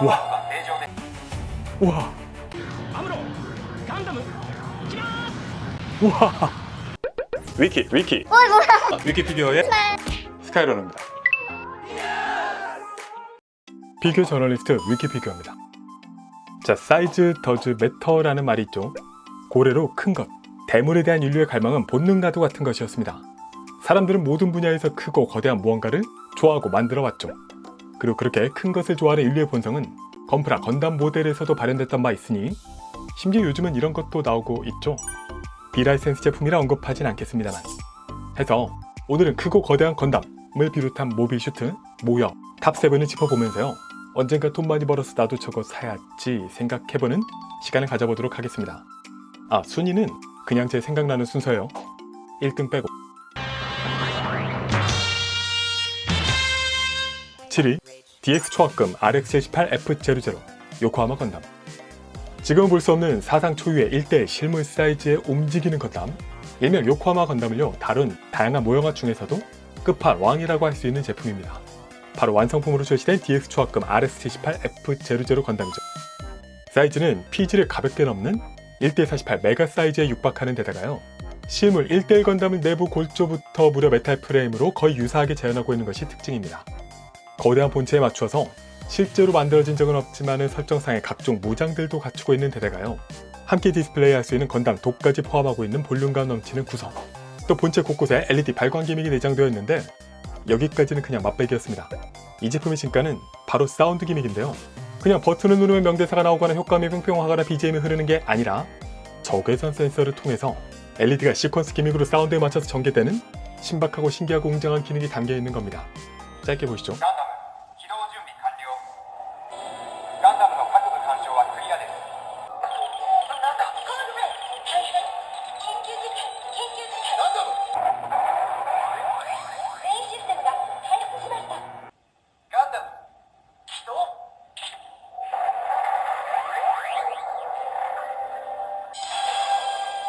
우와. 우와. 우와. 위키, 위키. 어 뭐야? 위키피디어의 네. 스카이런입니다. 비교 저널리스트 위키피규어입니다. 자, 사이즈 더즈 메터라는 말이 있죠. 고래로 큰 것, 대물에 대한 인류의 갈망은 본능과도 같은 것이었습니다. 사람들은 모든 분야에서 크고 거대한 무언가를 좋아하고 만들어 왔죠. 그리고 그렇게 큰 것을 좋아하는 인류의 본성은 건프라 건담 모델에서도 발현됐던 바 있으니 심지어 요즘은 이런 것도 나오고 있죠. 비라이센스 제품이라 언급하진 않겠습니다만. 해서 오늘은 크고 거대한 건담을 비롯한 모빌 슈트, 모여, 탑7을 짚어보면서요. 언젠가 돈 많이 벌어서 나도 저거 사야지 생각해보는 시간을 가져보도록 하겠습니다. 아 순위는 그냥 제 생각나는 순서예요. 1등 빼고 7위 DX 초합금 RX78F00 요코하마 건담. 지금은 볼수 없는 사상 초유의 1대 실물 사이즈의 움직이는 건담. 일명 요코하마 건담을요 다룬 다양한 모형화 중에서도 끝판 왕이라고 할 수 있는 제품입니다. 바로 완성품으로 출시된 DX 초합금 RX78F00 건담이죠. 사이즈는 피지를 가볍게 넘는 1대48 메가 사이즈에 육박하는 데다가요 실물 1대1 건담을 내부 골조부터 무려 메탈 프레임으로 거의 유사하게 재현하고 있는 것이 특징입니다 거대한 본체에 맞추어서 실제로 만들어진 적은 없지만 설정상의 각종 무장들도 갖추고 있는 데다가요. 함께 디스플레이할 수 있는 건담 독까지 포함하고 있는 볼륨감 넘치는 구성. 또 본체 곳곳에 LED 발광 기믹이 내장되어 있는데 여기까지는 그냥 맛배기였습니다. 이 제품의 진가는 바로 사운드 기믹인데요. 그냥 버튼을 누르면 명대사가 나오거나 효과음이 뿅뿅하거나 BGM이 흐르는 게 아니라 적외선 센서를 통해서 LED가 시퀀스 기믹으로 사운드에 맞춰서 전개되는 신박하고 신기하고 웅장한 기능이 담겨 있는 겁니다. 짧게 보시죠.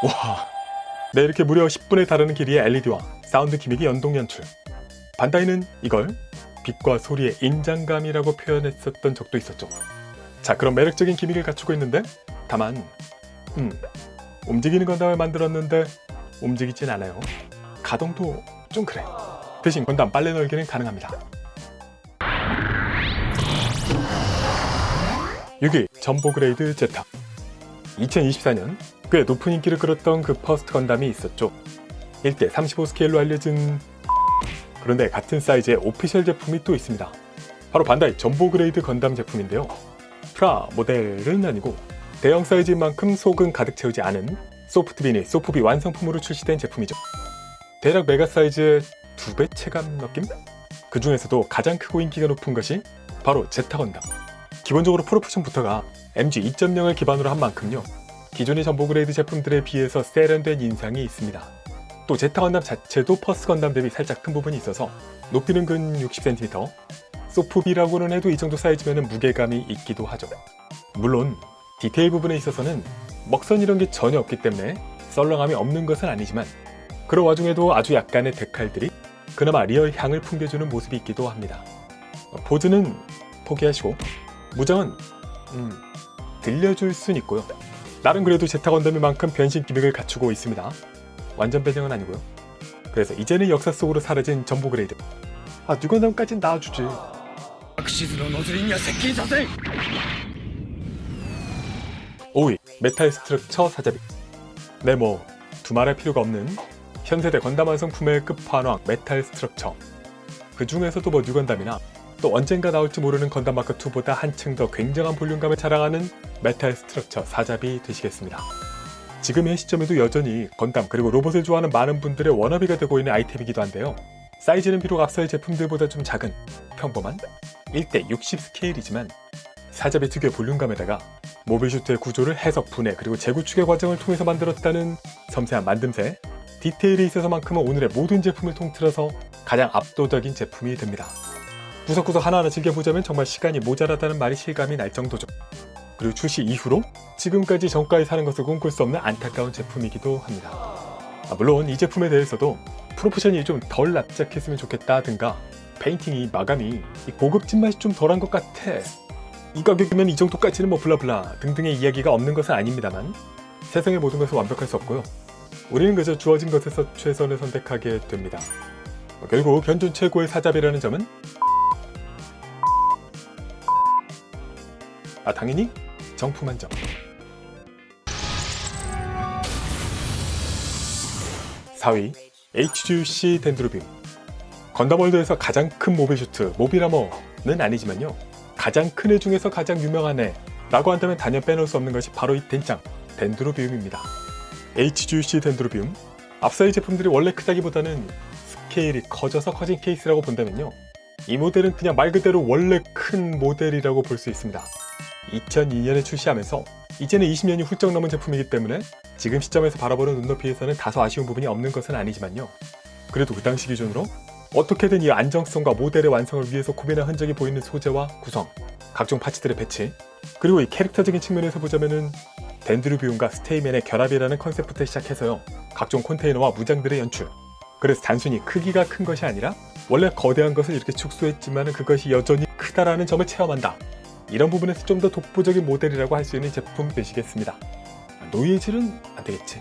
와, 네 이렇게 무려 10분에 달하는 길이의 LED와 사운드 기믹이 연동 연출. 반다이는 이걸 빛과 소리의 인장감이라고 표현했었던 적도 있었죠. 자, 그럼 매력적인 기믹을 갖추고 있는데 다만, 음, 움직이는 건담을 만들었는데 움직이진 않아요. 가동도 좀 그래. 대신 건담 빨래 널기는 가능합니다. 6위 전보 그레이드 제타 2024년 꽤 높은 인기를 끌었던 그 퍼스트 건담이 있었죠. 1대 35 스케일로 알려진 그런데 같은 사이즈의 오피셜 제품이 또 있습니다. 바로 반다이 전보 그레이드 건담 제품인데요. 프라 모델은 아니고 대형 사이즈인 만큼 속은 가득 채우지 않은 소프트비니 소프비 완성품으로 출시된 제품이죠. 대략 메가 사이즈의 두 배 체감 느낌? 그 중에서도 가장 크고 인기가 높은 것이 바로 제타 건담. 기본적으로 프로포션부터가 MG 2.0을 기반으로 한 만큼요. 기존의 전보 그레이드 제품들에 비해서 세련된 인상이 있습니다. 또 제타 건담 자체도 퍼스 건담 대비 살짝 큰 부분이 있어서 높이는 근 60cm, 소프비라고는 해도 이 정도 사이즈면 무게감이 있기도 하죠. 물론 디테일 부분에 있어서는 먹선 이런 게 전혀 없기 때문에 썰렁함이 없는 것은 아니지만 그런 와중에도 아주 약간의 데칼들이 그나마 리얼 향을 풍겨주는 모습이 있기도 합니다. 어, 보드는 포기하시고 무장은 음, 들려줄 순 있고요. 나름 그래도 제타 건담이만큼 변신 기믹을 갖추고 있습니다. 완전 배정은 아니고요. 그래서 이제는 역사 속으로 사라진 전보 그레이드. 아, 뉴건담까진 나와주지. 악시즈로 노즐인 녀석끼 자세! 메탈 스트럭처 사자비. 네, 뭐 두말할 필요가 없는 현세대 건담 완성품의 끝판왕 메탈 스트럭처. 그 중에서도 뭐 뉴건담이나 또 언젠가 나올지 모르는 건담 마크 2보다 한층 더 굉장한 볼륨감을 자랑하는 메탈 스트럭처 사자비 되시겠습니다. 지금의 시점에도 여전히 건담 그리고 로봇을 좋아하는 많은 분들의 워너비가 되고 있는 아이템이기도 한데요. 사이즈는 비록 앞서의 제품들보다 좀 작은 평범한 1대 60 스케일이지만 사자비 특유의 볼륨감에다가 모빌 슈트의 구조를 해석, 분해 그리고 재구축의 과정을 통해서 만들었다는 섬세한 만듦새 디테일이 있어서만큼은 오늘의 모든 제품을 통틀어서 가장 압도적인 제품이 됩니다. 구석구석 하나하나 즐겨보자면 정말 시간이 모자라다는 말이 실감이 날 정도죠. 그리고 출시 이후로 지금까지 정가에 사는 것을 꿈꿀 수 없는 안타까운 제품이기도 합니다. 아, 물론 이 제품에 대해서도 프로포션이 좀 덜 납작했으면 좋겠다든가 페인팅이 마감이 이 고급진 맛이 좀 덜한 것 같아 이 가격이면 이 정도까지는 뭐 블라블라 등등의 이야기가 없는 것은 아닙니다만 세상의 모든 것은 완벽할 수 없고요. 우리는 그저 주어진 것에서 최선을 선택하게 됩니다. 뭐 결국 현존 최고의 사잡이라는 점은 아 당연히 정품한 점. 4위 HGC 덴드로빔 건담월드에서 가장 큰 모빌 슈트 모빌아머는 아니지만요 가장 큰 애 중에서 가장 유명한 애 라고 한다면 단연 빼놓을 수 없는 것이 바로 이 덴짱 덴드로비움입니다. HGC 덴드로비움. 앞서의 제품들이 원래 크다기보다는 스케일이 커져서 커진 케이스라고 본다면요. 이 모델은 그냥 말 그대로 원래 큰 모델이라고 볼 수 있습니다. 2002년에 출시하면서 이제는 20년이 훌쩍 넘은 제품이기 때문에 지금 시점에서 바라보는 눈높이에서는 다소 아쉬운 부분이 없는 것은 아니지만요. 그래도 그 당시 기준으로 어떻게든 이 안정성과 모델의 완성을 위해서 고민한 흔적이 보이는 소재와 구성, 각종 파츠들의 배치, 그리고 이 캐릭터적인 측면에서 보자면은 덴드루 비움과 스테이맨의 결합이라는 컨셉부터 시작해서요. 각종 컨테이너와 무장들의 연출. 그래서 단순히 크기가 큰 것이 아니라 원래 거대한 것을 이렇게 축소했지만 그것이 여전히 크다라는 점을 체험한다. 이런 부분에서 좀 더 독보적인 모델이라고 할 수 있는 제품 되시겠습니다. 노이즈는 안 되겠지.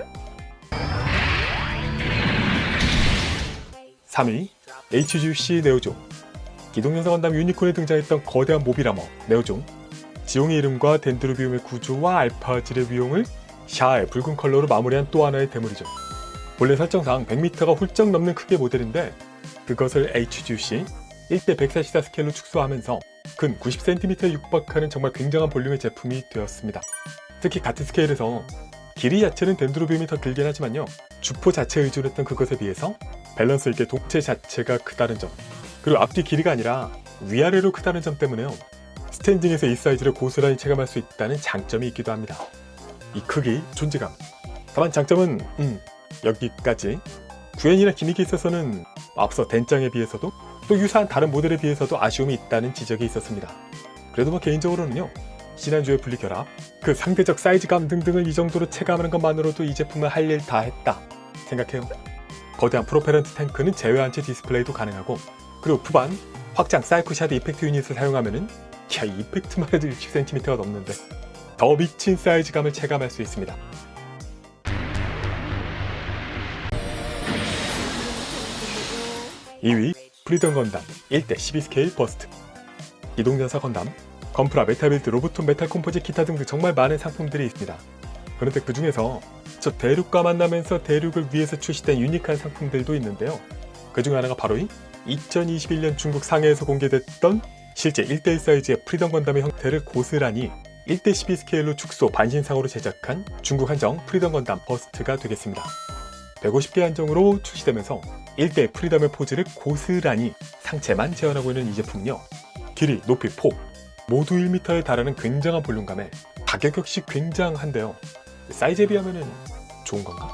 3위 HGC 네오조 기동연사 건담 유니콘에 등장했던 거대한 모비라머 네오조 지용의 이름과 덴드루비움의 구조와 알파질의 위용을 샤의 붉은 컬러로 마무리한 또 하나의 대물이죠. 본래 설정상 100m가 훌쩍 넘는 크기의 모델인데 그것을 HGC 1대 144 스케일로 축소하면서 근 90cm에 육박하는 정말 굉장한 볼륨의 제품이 되었습니다. 특히 같은 스케일에서 길이 자체는 덴드로비움이 더 길긴 하지만요. 주포 자체에 의존했던 그것에 비해서 밸런스 있게 독체 자체가 크다는 점 그리고 앞뒤 길이가 아니라 위아래로 크다는 점 때문에요. 스탠딩에서 이 사이즈를 고스란히 체감할 수 있다는 장점이 있기도 합니다. 이 크기, 존재감. 다만 장점은 음, 여기까지. 구현이나 기믹에 있어서는 앞서 덴짱에 비해서도 또 유사한 다른 모델에 비해서도 아쉬움이 있다는 지적이 있었습니다. 그래도 뭐 개인적으로는요. 지난주에 분리 결합, 그 상대적 사이즈감 등등을 이 정도로 체감하는 것만으로도 이 제품은 할 일 다 했다 생각해요. 거대한 프로페런트 탱크는 제외한 채 디스플레이도 가능하고 그리고 후반 확장 사이코샤드 이펙트 유닛을 사용하면은 야 이펙트만 해도 60cm가 넘는데 더 미친 사이즈감을 체감할 수 있습니다. (2위) 프리덤 건담 1대 12 스케일 버스트 이동전사 건담 건프라 메타빌드 로보톤 메탈 콤포짓 기타 등등 정말 많은 상품들이 있습니다. 그런데 그 중에서 저 대륙과 만나면서 대륙을 위해서 출시된 유니크한 상품들도 있는데요. 그 중 하나가 바로 이 2021년 중국 상해에서 공개됐던 실제 1대1 사이즈의 프리덤 건담의 형태를 고스란히 1대 12 스케일로 축소 반신상으로 제작한 중국 한정 프리덤 건담 버스트가 되겠습니다. 150개 한정으로 출시되면서 1대 프리덤의 포즈를 고스란히 상체만 재현하고 있는 이 제품은요. 길이, 높이, 폭 모두 1m에 달하는 굉장한 볼륨감에 가격 역시 굉장한데요. 사이즈에 비하면 좋은 건가?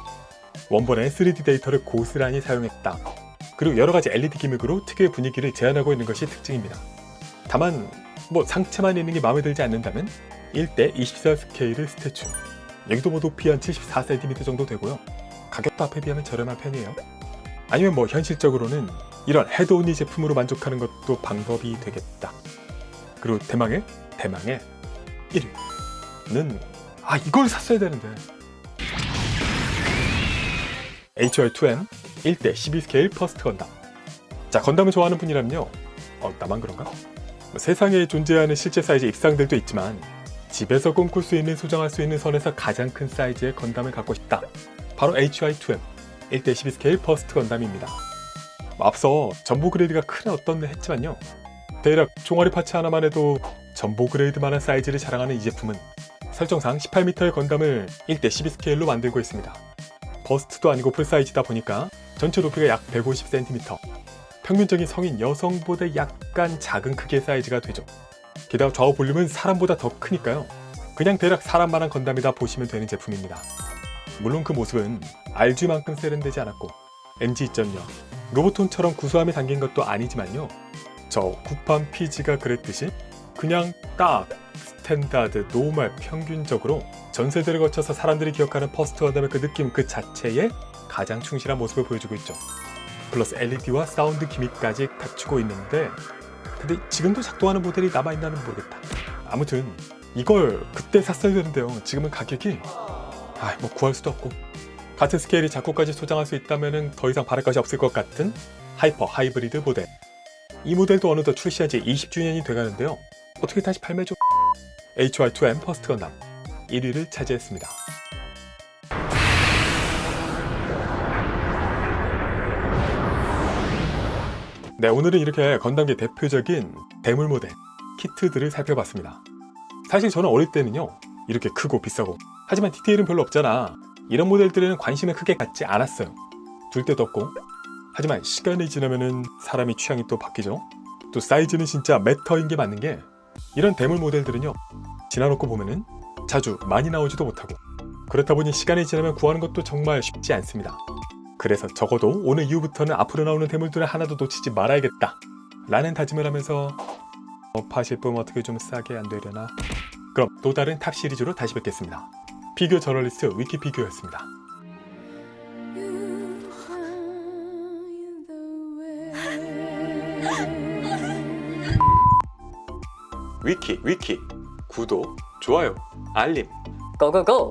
원본의 3D 데이터를 고스란히 사용했다. 그리고 여러 가지 LED 기믹으로 특유의 분위기를 제한하고 있는 것이 특징입니다. 다만 뭐 상체만 있는 게 마음에 들지 않는다면 1대 24 스케일의 스태츄 여기도 뭐 높이 한 74cm 정도 되고요. 가격도 앞에 비하면 저렴한 편이에요. 아니면 뭐 현실적으로는 이런 헤드온리 제품으로 만족하는 것도 방법이 되겠다. 그리고 대망의 대망의 1위는 아 이걸 샀어야 되는데. HR2M 1대 12 스케일 퍼스트 건담. 자 건담을 좋아하는 분이라면요. 어 나만 그런가? 뭐 세상에 존재하는 실제 사이즈 입상들도 있지만 집에서 꿈꿀 수 있는 소장할 수 있는 선에서 가장 큰 사이즈의 건담을 갖고 싶다. 바로 HI2M 1대 12 스케일 퍼스트 건담입니다. 앞서 전보 그레이드가 큰 어떤 했지만요. 대략 종아리 파츠 하나만 해도 전보 그레이드만한 사이즈를 자랑하는 이 제품은 설정상 18m의 건담을 1대 12 스케일로 만들고 있습니다. 버스트도 아니고 풀사이즈다 보니까 전체 높이가 약 150cm. 평균적인 성인 여성보다 약간 작은 크기의 사이즈가 되죠. 게다가 좌우 볼륨은 사람보다 더 크니까요. 그냥 대략 사람만한 건담이다 보시면 되는 제품입니다. 물론 그 모습은 RG만큼 세련되지 않았고 MG2.0 로보톤처럼 구수함이 담긴 것도 아니지만요. 저 구판 PG가 그랬듯이 그냥 딱 스탠다드, 노멀, 평균적으로 전 세대를 거쳐서 사람들이 기억하는 퍼스트 건담의 그 느낌 그 자체에 가장 충실한 모습을 보여주고 있죠. 플러스 LED와 사운드 기믹까지 갖추고 있는데 근데 지금도 작동하는 모델이 남아있나는 모르겠다. 아무튼 이걸 그때 샀어야 되는데요. 지금은 가격이 아, 뭐 구할 수도 없고 같은 스케일이 작고까지 소장할 수 있다면 더 이상 바랄 것이 없을 것 같은 하이퍼 하이브리드 모델. 이 모델도 어느덧 출시한 지 20주년이 돼가는데요. 어떻게 다시 발매죠? HR2M 퍼스트 건담 1위를 차지했습니다. 네, 오늘은 이렇게 건담계 대표적인 대물 모델 키트들을 살펴봤습니다. 사실 저는 어릴 때는요, 이렇게 크고 비싸고, 하지만 디테일은 별로 없잖아. 이런 모델들에는 관심을 크게 갖지 않았어요. 둘 데도 없고. 하지만 시간이 지나면은 사람이 취향이 또 바뀌죠. 또 사이즈는 진짜 메터인 게 맞는 게, 이런 대물 모델들은요, 지나놓고 보면은 자주 많이 나오지도 못하고, 그렇다 보니 시간이 지나면 구하는 것도 정말 쉽지 않습니다. 그래서 적어도 오늘 이후부터는 앞으로 나오는 대물들을 하나도 놓치지 말아야겠다. 라는 다짐을 하면서 어, 파실품 어떻게 좀 싸게 안 되려나? 그럼 또 다른 탑 시리즈로 다시 뵙겠습니다. 피규어 저널리스트 위키피규어였습니다. 위키 위키 구독 좋아요 알림 고고고!